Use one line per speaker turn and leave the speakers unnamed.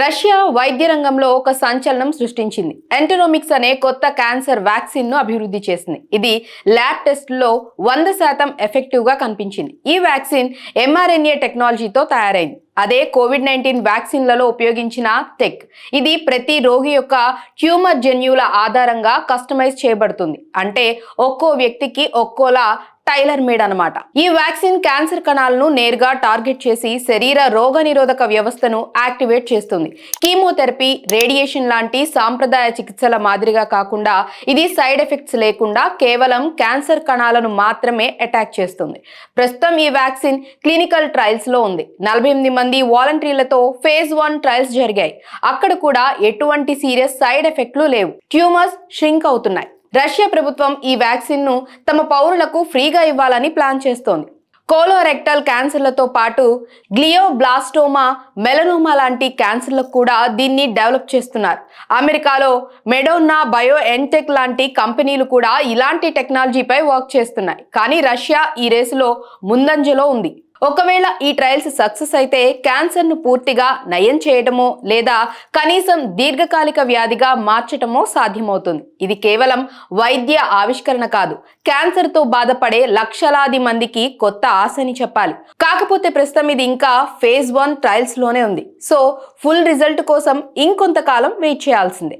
Russia వైద్య రంగంలో ఒక సంచలనం సృష్టించింది. ఎంటనోమిక్స్ అనే కొత్త క్యాన్సర్ వ్యాక్సిన్ను అభివృద్ధి చేసింది. ఇది ల్యాబ్ టెస్ట్లో వంద శాతం ఎఫెక్టివ్గా కనిపించింది. ఈ వ్యాక్సిన్ ఎంఆర్ఎన్ఏ టెక్నాలజీతో తయారైంది. అదే కోవిడ్ నైన్టీన్ వ్యాక్సిన్లలో ఉపయోగించిన టెక్. ఇది ప్రతి రోగి యొక్క ట్యూమర్ జన్యువుల ఆధారంగా కస్టమైజ్ చేయబడుతుంది. అంటే ఒక్కో వ్యక్తికి ఒక్కోలా టైలర్ మేడ్ అనమాట ఈ వ్యాక్సిన్ క్యాన్సర్ కణాలను నేరుగా టార్గెట్ చేసి శరీర రోగ నిరోధక వ్యవస్థను యాక్టివేట్ చేస్తుంది. కీమోథెరపీ రేడియేషన్ లాంటి సాంప్రదాయ చికిత్సల మాదిరిగా కాకుండా ఇది సైడ్ ఎఫెక్ట్స్ లేకుండా కేవలం క్యాన్సర్ కణాలను మాత్రమే అటాక్ చేస్తుంది. ప్రస్తుతం ఈ వ్యాక్సిన్ క్లినికల్ ట్రయల్స్లో ఉంది. నలభై ఎనిమిది మంది వాలంటీర్లతో ఫేజ్ వన్ ట్రయల్స్ జరిగాయి. అక్కడ కూడా ఎటువంటి సీరియస్ సైడ్ ఎఫెక్ట్లు లేవు. ట్యూమర్స్ ష్రింక్ అవుతున్నాయి. రష్యా ప్రభుత్వం ఈ వ్యాక్సిన్ను తమ పౌరులకు ఫ్రీగా ఇవ్వాలని ప్లాన్ చేస్తోంది. కోలోరెక్టల్ క్యాన్సర్లతో పాటు గ్లియోబ్లాస్టోమా మెలనోమా లాంటి క్యాన్సర్లకు కూడా దీన్ని డెవలప్ చేస్తున్నారు. అమెరికాలో మెడోన్నా బయో ఎన్టెక్ లాంటి కంపెనీలు కూడా ఇలాంటి టెక్నాలజీపై వర్క్ చేస్తున్నాయి. కానీ రష్యా ఈ రేసులో ముందంజలో ఉంది. ఒకవేళ ఈ ట్రయల్స్ సక్సెస్ అయితే క్యాన్సర్ను పూర్తిగా నయం చేయటమో లేదా కనీసం దీర్ఘకాలిక వ్యాధిగా మార్చటమో సాధ్యమవుతుంది. ఇది కేవలం వైద్య ఆవిష్కరణ కాదు. క్యాన్సర్తో బాధపడే లక్షలాది మందికి కొత్త ఆశని చెప్పాలి. కాకపోతే ప్రస్తుతం ఇది ఇంకా ఫేజ్ వన్ ట్రయల్స్లోనే ఉంది. సో ఫుల్ రిజల్ట్ కోసం ఇంకొంతకాలం వెయిట్ చేయాల్సిందే.